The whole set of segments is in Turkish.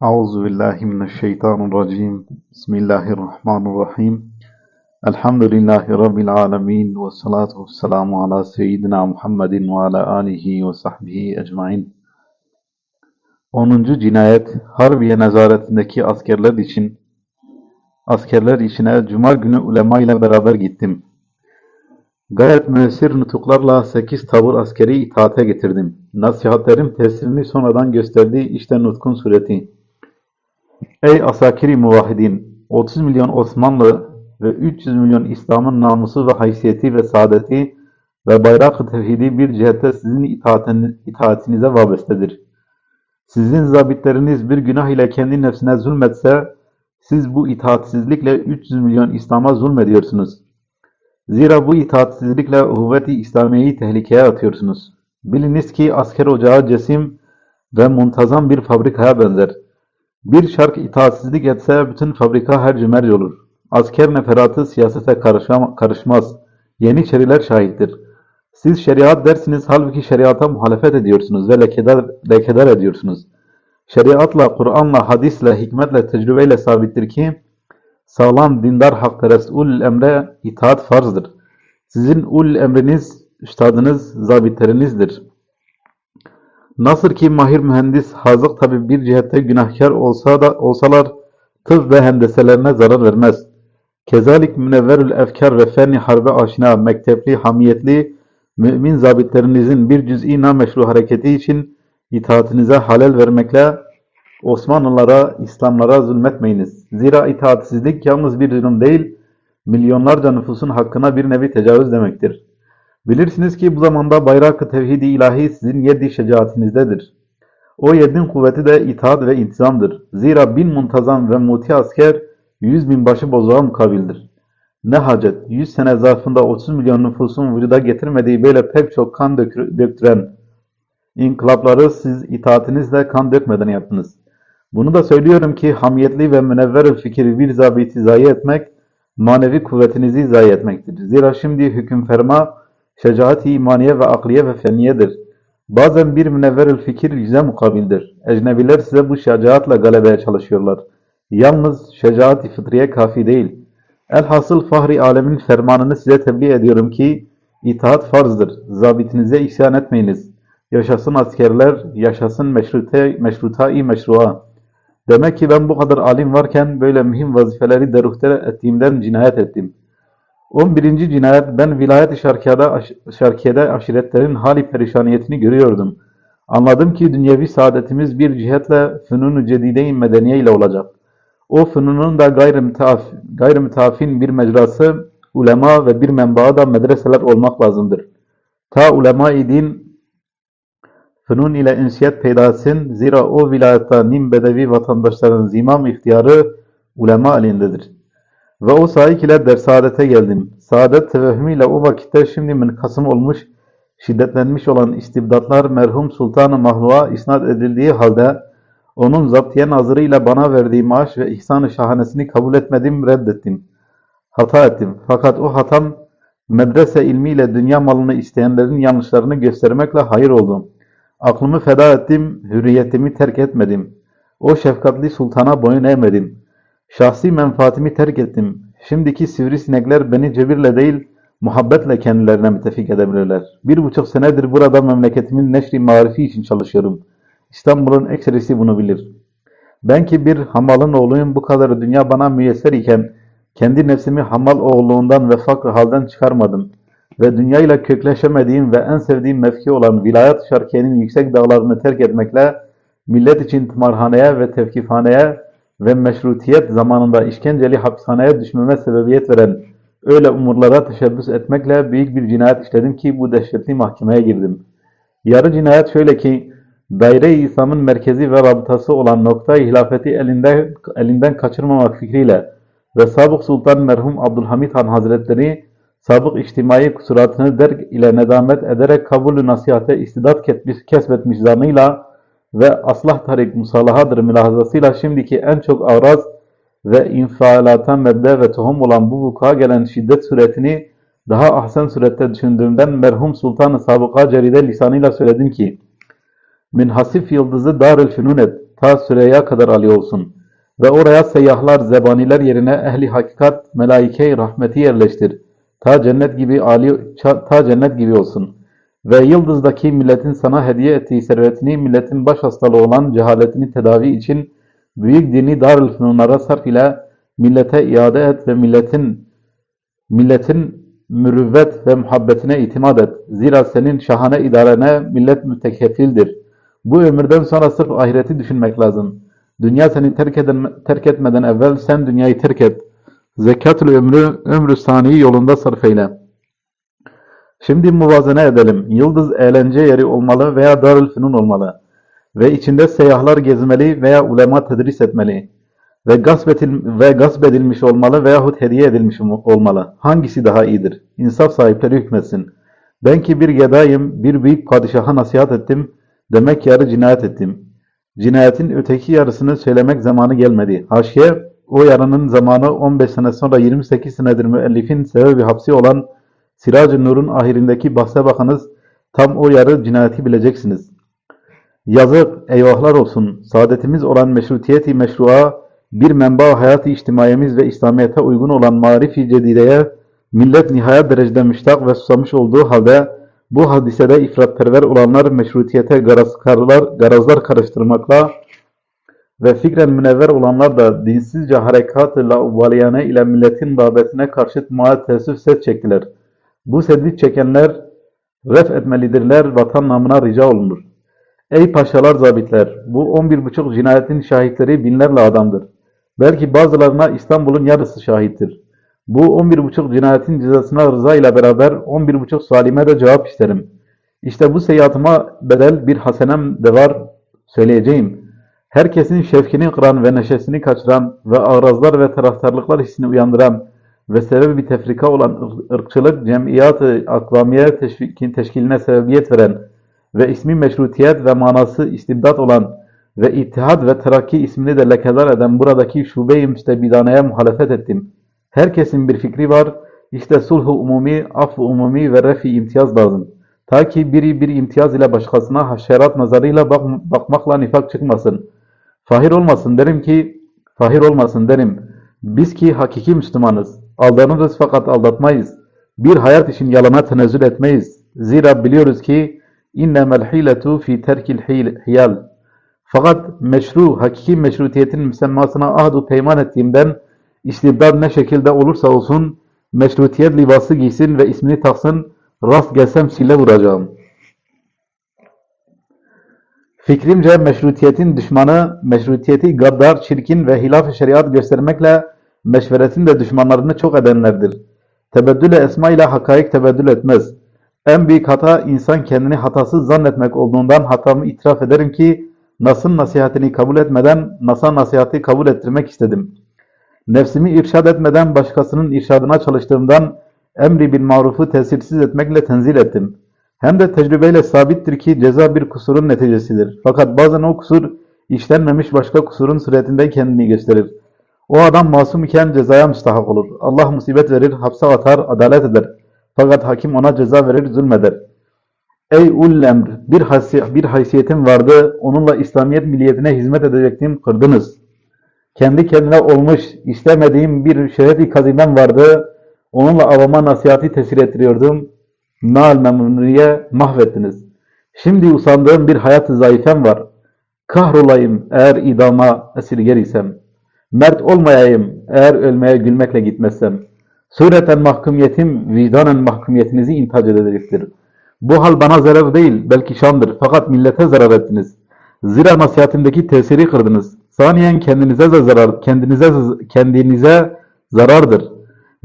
Auzu billahi mineşşeytanirracim. Bismillahirrahmanirrahim. Elhamdülillahi rabbil alamin ve salatu vesselamu ala seyyidina Muhammedin ve ala alihi ve sahbihi ecmaîn. 10. cinayet Harbiye nezaretindeki askerler için askerler içine cuma günü ulema ile beraber gittim. Gayet müessir nutuklarla 8 tabur askeri itaate getirdim. Nasihatlerim tesirini sonradan gösterdiği işte nutkun sureti. Ey asakiri muvahhidin! 30 milyon Osmanlı ve 300 milyon İslam'ın namusu ve haysiyeti ve saadeti ve bayrak-ı tevhidi bir cihette sizin itaatin, itaatinize vabestedir. Sizin zabitleriniz bir günah ile kendi nefsine zulmetse, siz bu itaatsizlikle 300 milyon İslam'a zulmediyorsunuz. Zira bu itaatsizlikle uhuvvet-i İslamiye'yi tehlikeye atıyorsunuz. Biliniz ki asker ocağı cesim ve muntazam bir fabrikaya benzer. Bir şark itaatsizlik etse bütün fabrika herc merci olur. Asker neferatı siyasete karışmaz. Yeniçeriler şahittir. Siz şeriat dersiniz halbuki şeriata muhalefet ediyorsunuz ve lekedar, lekedar ediyorsunuz. Şeriatla, Kur'an'la, hadisle, hikmetle, tecrübeyle sabittir ki sağlam dindar hakperest ul emre itaat farzdır. Sizin ul emriniz, üstadınız, zabitlerinizdir. Nasıl ki mahir mühendis, hazık tabi bir cihette günahkar olsa da olsalar tıp ve hendeselerine zarar vermez. Kezalik münevverül efkar ve fenni harbe aşina, mektepli, hamiyetli, mümin zabitlerinizin bir cüz'i nameşru hareketi için itaatinize halel vermekle Osmanlılara, İslamlara zulmetmeyiniz. Zira itaatsizlik yalnız bir zulüm değil, milyonlarca nüfusun hakkına bir nevi tecavüz demektir. Bilirsiniz ki bu zamanda bayrak-ı tevhid-i ilahi sizin yedi şecaatinizdedir. O yedin kuvveti de itaat ve intizamdır. Zira bin muntazam ve muti asker yüz bin başı bozuğa mukabildir. Ne hacet, yüz sene zarfında 30 milyon nüfusun vücuda getirmediği böyle pek çok kan döktüren inkılapları siz itaatinizle kan dökmeden yaptınız. Bunu da söylüyorum ki hamiyetli ve münevver fikri bir zabiti zayi etmek, manevi kuvvetinizi zayi etmektir. Zira şimdi hüküm ferma, şecaat-i imaniye ve akliye ve fenniyedir. Bazen bir münevver fikir yüze mukabildir. Ecnebiler size bu şecaatla galebeye çalışıyorlar. Yalnız şecaat-i fıtriye kafi değil. Elhasıl fahri alemin fermanını size tebliğ ediyorum ki, itaat farzdır. Zabitinize isyan etmeyiniz. Yaşasın askerler, yaşasın meşrute, meşrutai meşrua. Demek ki ben bu kadar alim varken böyle mühim vazifeleri deruhte ettiğimden cinayet ettim. 11. cinayet ben vilayet-i şarkiyada, aş- şarkiyede aşiretlerin hali perişaniyetini görüyordum. Anladım ki dünyevi saadetimiz bir cihetle fünun-u cedide-i medeniye ile olacak. O fünunun da gayri, müteaf, gayri bir mecrası, ulema ve bir menbaı da medreseler olmak lazımdır. Ta ulema-i din Fünun ile ünsiyet peyda etsin. Zira o vilayette nim bedevi vatandaşların zimam ihtiyarı ulema elindedir. Ve o sahik ile dersaadete geldim. Saadet tevehhümüyle o vakitte şimdi münkasım olmuş, şiddetlenmiş olan istibdatlar merhum Sultan-ı Mahlu'a isnat edildiği halde onun zaptiye nazırıyla bana verdiği maaş ve ihsan-ı şahanesini kabul etmedim, reddettim. Hata ettim. Fakat o hatam medrese ilmiyle dünya malını isteyenlerin yanlışlarını göstermekle hayır oldum. Aklımı feda ettim, hürriyetimi terk etmedim. O şefkatli sultana boyun eğmedim. Şahsi menfaatimi terk ettim. Şimdiki sivrisinekler beni cebirle değil, muhabbetle kendilerine mütefik edebilirler. Bir buçuk senedir burada memleketimin neşri marifi için çalışıyorum. İstanbul'un ekserisi bunu bilir. Ben ki bir hamalın oğluyum bu kadar dünya bana müyesser iken kendi nefsimi hamal oğulluğundan ve fakr halden çıkarmadım ve dünyayla kökleşemediğim ve en sevdiğim mevki olan vilayet şarkiyenin yüksek dağlarını terk etmekle millet için tımarhaneye ve tevkifhaneye ve meşrutiyet zamanında işkenceli hapishaneye düşmeme sebebiyet veren öyle umurlara teşebbüs etmekle büyük bir cinayet işledim ki bu dehşetli mahkemeye girdim. Yarı cinayet şöyle ki, daire-i İslam'ın merkezi ve rabıtası olan nokta-i hilafeti elinde, elinden kaçırmamak fikriyle ve Sabık Sultan merhum Abdülhamit Han Hazretleri sabık içtimai kusuratını derk ile nedamet ederek kabulü nasihate istidat kesbetmiş zanıyla ve aslah tarik musalahadır mülahazasıyla şimdiki en çok avraz ve infialata mebde ve tohum olan bu vuku'a gelen şiddet suretini daha ahsen surette düşündüğümden merhum Sultan-ı Sabıka ceride lisanıyla söyledim ki Minhasif yıldızı Darül Fünun et. ta Süreyya kadar Ali olsun. Ve oraya seyyahlar, zebaniler yerine ehli hakikat, melaike-i rahmeti yerleştir. Ta cennet gibi ali, ta cennet gibi olsun. Ve yıldızdaki milletin sana hediye ettiği servetini, milletin baş hastalığı olan cehaletini tedavi için büyük dini darül fünunlara sarf ile millete iade et ve milletin milletin mürüvvet ve muhabbetine itimat et. Zira senin şahane idarene millet mütekeffildir. Bu ömürden sonra sırf ahireti düşünmek lazım. Dünya seni terk, eden, terk etmeden evvel sen dünyayı terk et. Zekatül ömrü, ömrü saniyi yolunda sarf eyle. Şimdi muvazene edelim. Yıldız eğlence yeri olmalı veya darülfünun olmalı. Ve içinde seyyahlar gezmeli veya ulema tedris etmeli. Ve gasp, edil- ve gasp edilmiş olmalı veyahut hediye edilmiş ol- olmalı. Hangisi daha iyidir? İnsaf sahipleri hükmetsin. Ben ki bir gedayım, bir büyük padişaha nasihat ettim. Demek yarı cinayet ettim. Cinayetin öteki yarısını söylemek zamanı gelmedi. Haşiye, o yarının zamanı 15 sene sonra 28 senedir müellifin sebebi hapsi olan Siraj-ı Nur'un ahirindeki bahse bakınız, tam o yarı cinayeti bileceksiniz. Yazık, eyvahlar olsun, saadetimiz olan meşrutiyeti meşrua, bir menba hayat-ı içtimaiyemiz ve İslamiyet'e uygun olan marif-i cedideye, millet nihayet derecede müştak ve susamış olduğu halde, bu hadisede ifratperver olanlar meşrutiyete garazkarlar, garazlar karıştırmakla ve fikren münevver olanlar da dinsizce harekat-ı ile milletin rağbetine karşı maal teessüf ses çektiler. Bu sedi çekenler ref etmelidirler, vatan namına rica olunur. Ey paşalar zabitler, bu on bir buçuk cinayetin şahitleri binlerle adamdır. Belki bazılarına İstanbul'un yarısı şahittir. Bu on bir buçuk cinayetin cezasına rıza ile beraber on bir buçuk salime de cevap isterim. İşte bu seyahatıma bedel bir hasenem de var söyleyeceğim. Herkesin şevkini kıran ve neşesini kaçıran ve ağrazlar ve taraftarlıklar hissini uyandıran ve sebebi tefrika olan ırk- ırkçılık cemiyat-ı aklamiye teşvik- teşkiline sebebiyet veren ve ismi meşrutiyet ve manası istibdat olan ve İttihad ve Terakki ismini de lekedar eden buradaki şube-i müstebidaneye muhalefet ettim. Herkesin bir fikri var. İşte sulh-u umumi, af-ı umumi ve ref-i imtiyaz lazım. Ta ki biri bir imtiyaz ile başkasına haşerat nazarıyla bak bakmakla nifak çıkmasın. Fahir olmasın derim ki, fahir olmasın derim. Biz ki hakiki Müslümanız. Aldanırız fakat aldatmayız. Bir hayat için yalana tenezzül etmeyiz. Zira biliyoruz ki innemel hiletu fi terkil hiyal. Fakat meşru, hakiki meşrutiyetin müsemmasına ahdu peyman ettiğimden istibdad ne şekilde olursa olsun meşrutiyet libası giysin ve ismini taksın rast gelsem sile vuracağım. Fikrimce meşrutiyetin düşmanı, meşrutiyeti gaddar, çirkin ve hilaf-ı şeriat göstermekle meşveretin de düşmanlarını çok edenlerdir. Tebeddül esma ile hakaik tebeddül etmez. En büyük hata insan kendini hatasız zannetmek olduğundan hatamı itiraf ederim ki Nas'ın nasihatini kabul etmeden Nas'a nasihati kabul ettirmek istedim. Nefsimi irşad etmeden başkasının irşadına çalıştığımdan emri bil marufu tesirsiz etmekle tenzil ettim. Hem de tecrübeyle sabittir ki ceza bir kusurun neticesidir. Fakat bazen o kusur işlenmemiş başka kusurun suretinde kendini gösterir. O adam masum iken cezaya müstahak olur. Allah musibet verir, hapse atar, adalet eder. Fakat hakim ona ceza verir, zulmeder. Ey ul emr, bir, haysi- bir haysiyetim vardı, onunla İslamiyet milliyetine hizmet edecektim, kırdınız. Kendi kendine olmuş, istemediğim bir şeref-i vardı, onunla avama nasihati tesir ettiriyordum. Nal memnuniye mahvettiniz. Şimdi usandığım bir hayat-ı zayıfem var. Kahrolayım eğer idama esirger isem. Mert olmayayım eğer ölmeye gülmekle gitmezsem. Sureten mahkumiyetim vicdanen mahkumiyetinizi intac edecektir. Bu hal bana zarar değil, belki şandır. Fakat millete zarar ettiniz. Zira nasihatimdeki tesiri kırdınız. Saniyen kendinize de zarar, kendinize kendinize zarardır.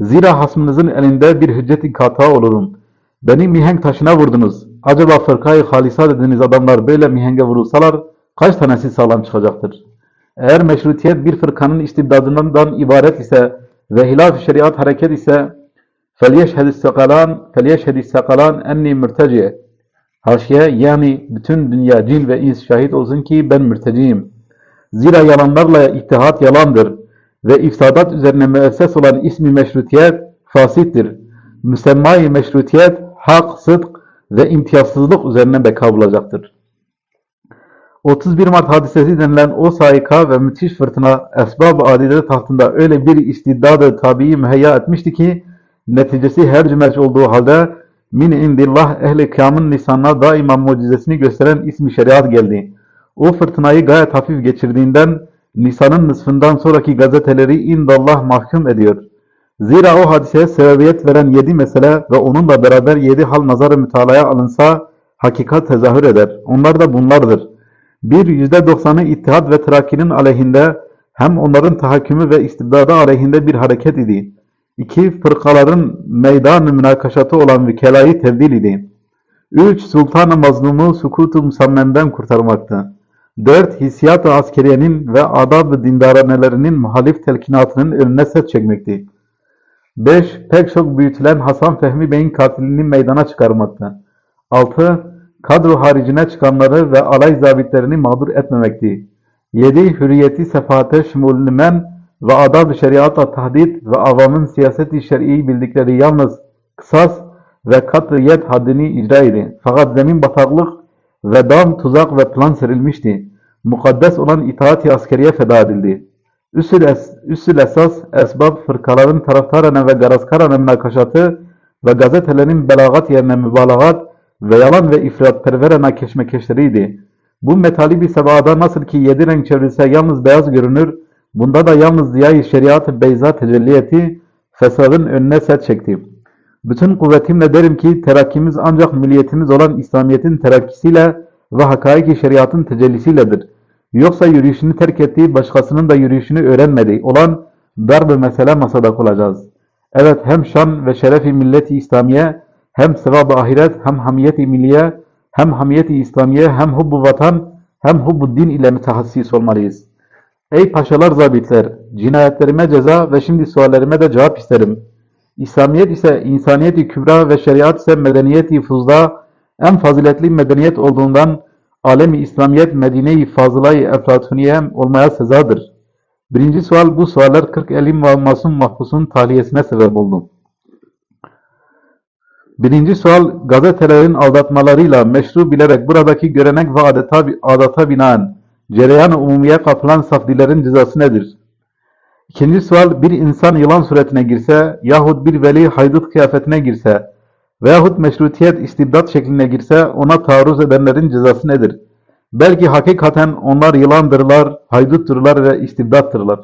Zira hasmınızın elinde bir hüccet-i kata olurum. Beni mihenk taşına vurdunuz. Acaba fırkayı halisa dediğiniz adamlar böyle mihenge vurulsalar kaç tanesi sağlam çıkacaktır? Eğer meşrutiyet bir fırkanın istibdadından ibaret ise ve hilaf şeriat hareket ise فَلْيَشْهَدِ السَّقَلَانِ فَلْيَشْهَدِ السَّقَلَانِ اَنِّي mürteci. Haşiye yani bütün dünya cin ve ins şahit olsun ki ben mürteciyim. Zira yalanlarla ittihat yalandır ve ifsadat üzerine müesses olan ismi meşrutiyet fasittir. Müsemma-i meşrutiyet hak, sıdk ve imtiyazsızlık üzerine beka bulacaktır. 31 Mart hadisesi denilen o saika ve müthiş fırtına esbab-ı adide tahtında öyle bir istiddadı tabii müheyya etmişti ki neticesi her cümerç olduğu halde min indillah ehli kıyamın lisanına daima mucizesini gösteren ismi şeriat geldi. O fırtınayı gayet hafif geçirdiğinden Nisan'ın nısfından sonraki gazeteleri indallah mahkum ediyor. Zira o hadiseye sebebiyet veren yedi mesele ve onunla beraber yedi hal nazarı mütalaya alınsa hakikat tezahür eder. Onlar da bunlardır. Bir yüzde doksanı ittihat ve terakkinin aleyhinde hem onların tahakkümü ve istibdadı aleyhinde bir hareket idi. İki fırkaların meydan-ı münakaşatı olan vikelayı tebdil idi. Üç sultan-ı mazlumu sukut-u musammemden kurtarmaktı. Dört hissiyat-ı askeriyenin ve adab-ı dindaranelerinin muhalif telkinatının önüne set çekmekti. 5. Pek çok büyütülen Hasan Fehmi Bey'in katilini meydana çıkarmaktı. 6. Kadro haricine çıkanları ve alay zabitlerini mağdur etmemekti. 7. Hürriyeti sefahate şumulü men ve adab-ı şeriata tahdid ve avamın siyaseti şer'i bildikleri yalnız kısas ve kat'iyet haddini icra idi. Fakat zemin bataklık ve dam, tuzak ve plan serilmişti. Mukaddes olan itaat-i askeriye feda edildi. Üsül, es, üsül esas, esbab, fırkaların taraftarane ve garazkarane münakaşatı ve gazetelerin belagat yerine mübalagat ve yalan ve ifrat perverene keşmekeşleriydi. Bu metali bir sebada nasıl ki yedi renk çevrilse yalnız beyaz görünür, bunda da yalnız ziyayı şeriat-ı beyza tecelliyeti fesadın önüne set çekti. Bütün kuvvetimle derim ki terakkimiz ancak milliyetimiz olan İslamiyet'in terakkisiyle ve hakaiki şeriatın tecellisiyledir. Yoksa yürüyüşünü terk ettiği başkasının da yürüyüşünü öğrenmediği olan dar bir mesele masada olacağız. Evet hem şan ve şerefi milleti İslamiye, hem sevab-ı ahiret, hem hamiyeti milliye, hem hamiyeti İslamiye, hem hubbu vatan, hem hubbu din ile mütehassis olmalıyız. Ey paşalar zabitler, cinayetlerime ceza ve şimdi suallerime de cevap isterim. İslamiyet ise insaniyeti kübra ve şeriat ise medeniyeti fuzda en faziletli medeniyet olduğundan alemi İslamiyet Medine-i Eflatuniye olmaya sezadır. Birinci sual bu sualler 40 elim ve masum mahpusun tahliyesine sebep oldu. Birinci sual gazetelerin aldatmalarıyla meşru bilerek buradaki görenek ve adeta, adata binaen cereyan-ı umumiye kapılan safdilerin cezası nedir? İkinci sual bir insan yılan suretine girse yahut bir veli haydut kıyafetine girse veyahut meşrutiyet istibdat şekline girse ona taarruz edenlerin cezası nedir? Belki hakikaten onlar yılandırlar, haydutturlar ve istibdattırlar.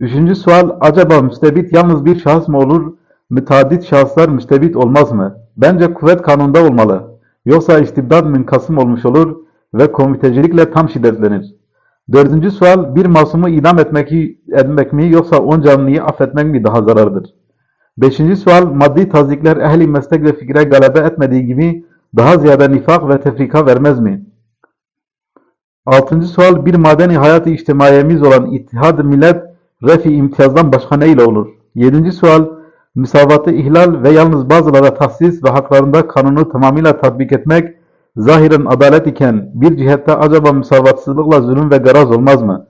Üçüncü sual acaba müstebit yalnız bir şahıs mı olur, müteaddit şahıslar müstebit olmaz mı? Bence kuvvet kanunda olmalı. Yoksa istibdat münkasım olmuş olur ve komitecilikle tam şiddetlenir. Dördüncü sual bir masumu idam etmek, etmek mi yoksa on canlıyı affetmek mi daha zarardır? Beşinci sual maddi tazikler ehli meslek ve fikre galebe etmediği gibi daha ziyade nifak ve tefrika vermez mi? Altıncı sual bir madeni hayat-ı içtimaiyemiz olan ittihad millet refi imtiyazdan başka ne ile olur? Yedinci sual müsavatı ihlal ve yalnız bazılara tahsis ve haklarında kanunu tamamıyla tatbik etmek zahiren adalet iken bir cihette acaba müsavatsızlıkla zulüm ve garaz olmaz mı?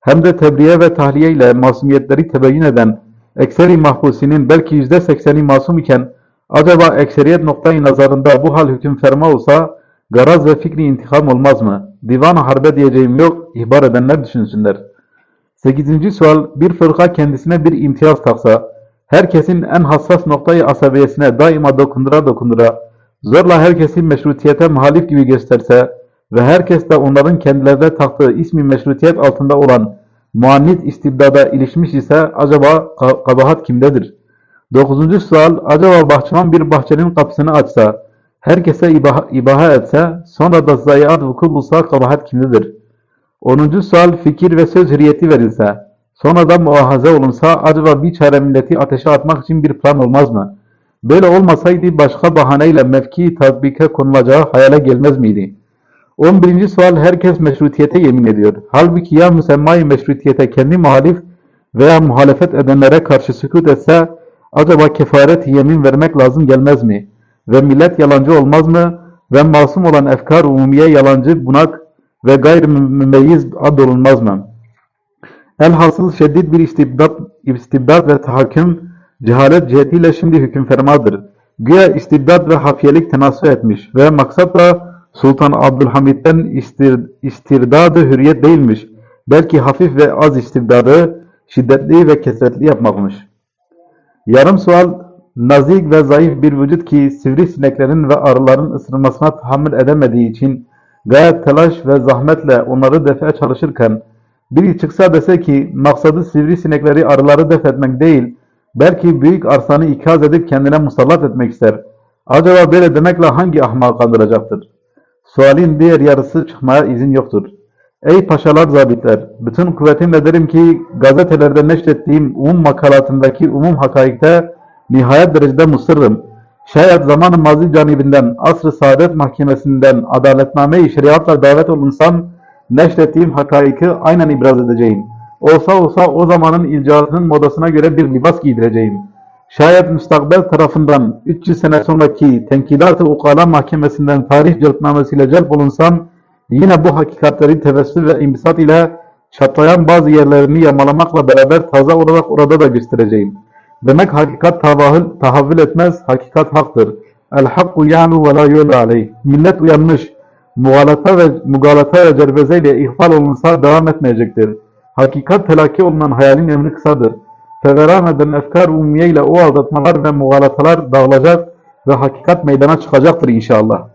Hem de tebriye ve tahliye ile masumiyetleri tebeyyün eden ekseri mahpusinin belki yüzde sekseni masum iken acaba ekseriyet noktayı nazarında bu hal hüküm ferma olsa garaz ve fikri intikam olmaz mı? Divan-ı harbe diyeceğim yok, ihbar edenler düşünsünler. Sekizinci sual, bir fırka kendisine bir imtiyaz taksa, herkesin en hassas noktayı asabiyesine daima dokundura dokundura, zorla herkesi meşrutiyete muhalif gibi gösterse ve herkes de onların kendilerine taktığı ismi meşrutiyet altında olan muannit istibdada ilişmiş ise acaba kabahat kimdedir? Dokuzuncu sual, acaba bahçıvan bir bahçenin kapısını açsa, herkese ibaha, ibaha etse, sonra da zayiat vuku bulsa kabahat kimdedir? Onuncu sual, fikir ve söz hürriyeti verilse, sonra da muahaze olunsa, acaba bir çare milleti ateşe atmak için bir plan olmaz mı? Böyle olmasaydı başka bahaneyle mevki tatbike konulacağı hayale gelmez miydi? 11. sual herkes meşrutiyete yemin ediyor. Halbuki ya müsemmayı meşrutiyete kendi muhalif veya muhalefet edenlere karşı sükut etse acaba kefaret yemin vermek lazım gelmez mi? Ve millet yalancı olmaz mı? Ve masum olan efkar umumiye yalancı, bunak ve gayr mümeyyiz ad olunmaz mı? Elhasıl şeddid bir istibdat, istibdat ve tahakküm cehalet cihetiyle şimdi hüküm fermadır. Güya istibdat ve hafiyelik tenasü etmiş ve maksat da Sultan Abdülhamid'den istir, istirdadı hürriyet değilmiş. Belki hafif ve az istibdadı şiddetli ve kesretli yapmakmış. Yarım sual, nazik ve zayıf bir vücut ki sivrisineklerin ve arıların ısırmasına tahammül edemediği için gayet telaş ve zahmetle onları defe çalışırken biri çıksa dese ki maksadı sivrisinekleri arıları def etmek değil, belki büyük arsanı ikaz edip kendine musallat etmek ister. Acaba böyle demekle hangi ahmak kandıracaktır? Sualin diğer yarısı çıkmaya izin yoktur. Ey paşalar zabitler, bütün kuvvetimle derim ki gazetelerde neşrettiğim umum makalatındaki umum hakaikte nihayet derecede musırrım. Şayet zaman-ı mazi canibinden, asr-ı saadet mahkemesinden adaletname-i şeriatla davet olunsam, neşrettiğim hakaiki aynen ibraz edeceğim. Olsa olsa o zamanın ilcaatının modasına göre bir libas giydireceğim. Şayet müstakbel tarafından 300 sene sonraki Tenkidat-ı Ukala Mahkemesi'nden tarih celpnamesiyle celp olunsam, yine bu hakikatleri tevessül ve imbisat ile çatlayan bazı yerlerini yamalamakla beraber taze olarak orada da göstereceğim. Demek hakikat tahavvül etmez, hakikat haktır. El hakku ya'lu ve la yula aleyh. Millet uyanmış, mugalata ve mugalata ve cerbezeyle ihfal olunsa devam etmeyecektir. Hakikat telakki olunan hayalin emri kısadır. Feveran eden efkar umumiye ile o aldatmalar ve mugalatalar dağılacak ve hakikat meydana çıkacaktır inşallah.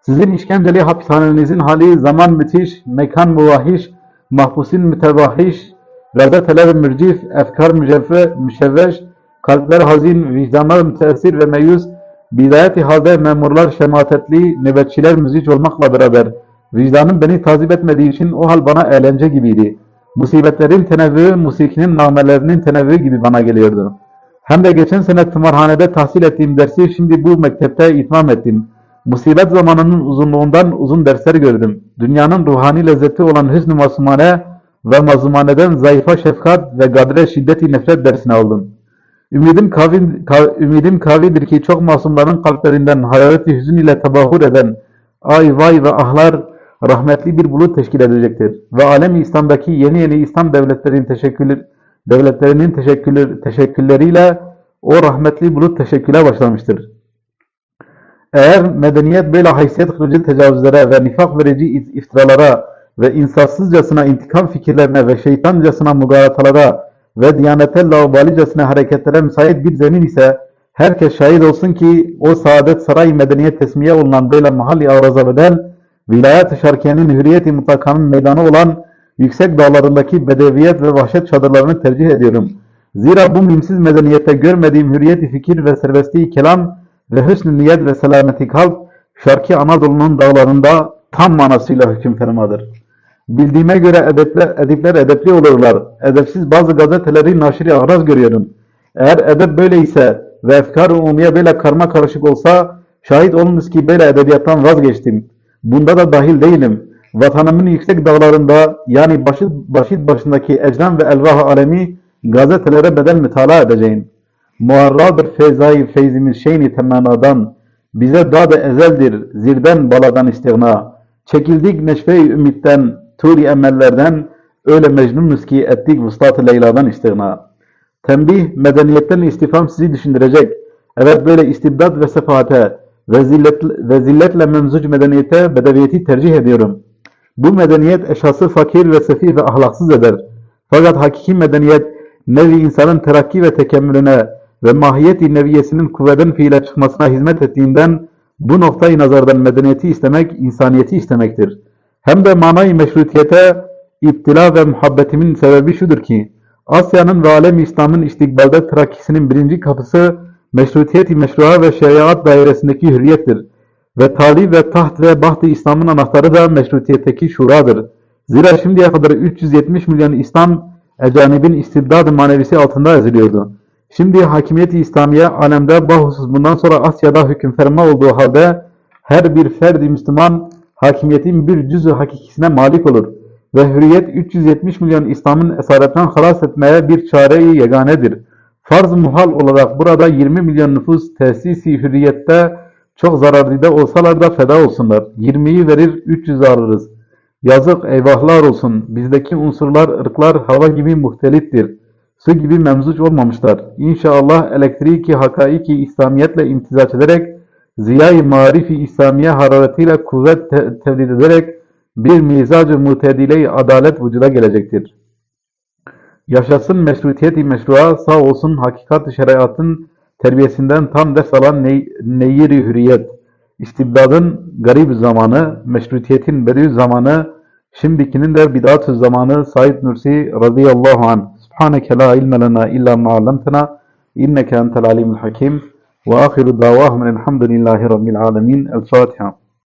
Sizin işkenceli hapishanenizin hali zaman müthiş, mekan muvahiş, mahpusin mütevahiş, Rebeteler mürcif, efkar mücevve, müşevveş, kalpler hazin, vicdanlar müteessir ve meyus, bidayeti halde memurlar şematetli, nöbetçiler müziç olmakla beraber, vicdanım beni tazip etmediği için o hal bana eğlence gibiydi. Musibetlerin tenevvü, musikinin namelerinin tenevvü gibi bana geliyordu. Hem de geçen sene tımarhanede tahsil ettiğim dersi şimdi bu mektepte itmam ettim. Musibet zamanının uzunluğundan uzun dersler gördüm. Dünyanın ruhani lezzeti olan hüsn-ü masumane, ve mazlumaneden zayıfa şefkat ve gadre şiddeti nefret dersini aldım. Ümidim, kavi, ka, ümidim kavidir ki çok masumların kalplerinden harareti hüzün ile tabahur eden ay vay ve ahlar rahmetli bir bulut teşkil edecektir. Ve alem İslam'daki yeni yeni İslam devletlerinin teşekkülü, devletlerinin teşekkülü, teşekkülleriyle o rahmetli bulut teşekküle başlamıştır. Eğer medeniyet böyle haysiyet kırıcı tecavüzlere ve nifak verici iftiralara ve insafsızcasına intikam fikirlerine ve şeytancasına mugalatalara ve diyanete laubalicasına hareketlere müsait bir zemin ise herkes şahit olsun ki o saadet saray medeniyet tesmiye olunan böyle mahalli avraza bedel vilayet-i şarkiyenin hürriyeti mutlakanın meydanı olan yüksek dağlarındaki bedeviyet ve vahşet çadırlarını tercih ediyorum. Zira bu mimsiz medeniyette görmediğim hürriyeti fikir ve serbestliği kelam ve hüsnü niyet ve selameti kalp Şarkı Anadolu'nun dağlarında tam manasıyla hüküm fermadır. Bildiğime göre edepler, edipler edepli olurlar. Edepsiz bazı gazeteleri naşiri araz görüyorum. Eğer edep böyleyse ve efkar umumiye böyle karma karışık olsa şahit olunuz ki böyle edebiyattan vazgeçtim. Bunda da dahil değilim. Vatanımın yüksek dağlarında yani başı, başit başındaki ecran ve elvah alemi gazetelere bedel mütalaa edeceğim. Muarradır feyzayı feyzimiz şeyni temennadan. Bize daha da ezeldir zirden baladan istigna. Çekildik neşve-i ümitten, turi emellerden, öyle mecnunuz ki ettik vuslat-ı Leyla'dan istigna. Tembih, medeniyetten istifam sizi düşündürecek. Evet böyle istibdat ve sefahate ve, zillet, ve zilletle memzuc medeniyete, bedeviyeti tercih ediyorum. Bu medeniyet eşası fakir ve sefih ve ahlaksız eder. Fakat hakiki medeniyet, nevi insanın terakki ve tekemmülüne ve mahiyeti neviyesinin kuvveden fiile çıkmasına hizmet ettiğinden bu noktayı nazardan medeniyeti istemek, insaniyeti istemektir. Hem de manayı meşrutiyete iptila ve muhabbetimin sebebi şudur ki, Asya'nın ve alem İslam'ın istikbalde terakkisinin birinci kapısı meşrutiyet-i meşruha ve şeriat dairesindeki hürriyettir. Ve tali ve taht ve baht-ı İslam'ın anahtarı da meşrutiyetteki şuradır. Zira şimdiye kadar 370 milyon İslam ecanibin istibdad manevisi altında eziliyordu. Şimdi hakimiyet-i İslamiye alemde bahusuz bundan sonra Asya'da hüküm ferma olduğu halde her bir ferdi Müslüman hakimiyetin bir cüzü hakikisine malik olur ve hürriyet 370 milyon İslam'ın esaretten halas etmeye bir çare-i yeganedir. Farz muhal olarak burada 20 milyon nüfus tesisi hürriyette çok zararlıda olsalar da feda olsunlar. 20'yi verir 300 alırız. Yazık eyvahlar olsun. Bizdeki unsurlar, ırklar hava gibi muhteliftir. Su gibi memzuç olmamışlar. İnşallah elektriki hakaiki İslamiyetle imtizaç ederek ziyayı marifi İslamiye hararetiyle kuvvet te- tevlid ederek bir mizacı mutedile adalet vücuda gelecektir. Yaşasın meşrutiyeti meşrua, sağ olsun hakikat-ı şeriatın terbiyesinden tam ders alan ney, neyir-i hürriyet. İstibdadın garip zamanı, meşrutiyetin beri zamanı, şimdikinin de bid'at zamanı Said Nursi radıyallahu anh. Subhaneke la ilme lena illa ma allamtena inneke entel alimul hakim ve ahiru davahum elhamdülillahi rabbil alemin. El Fatiha.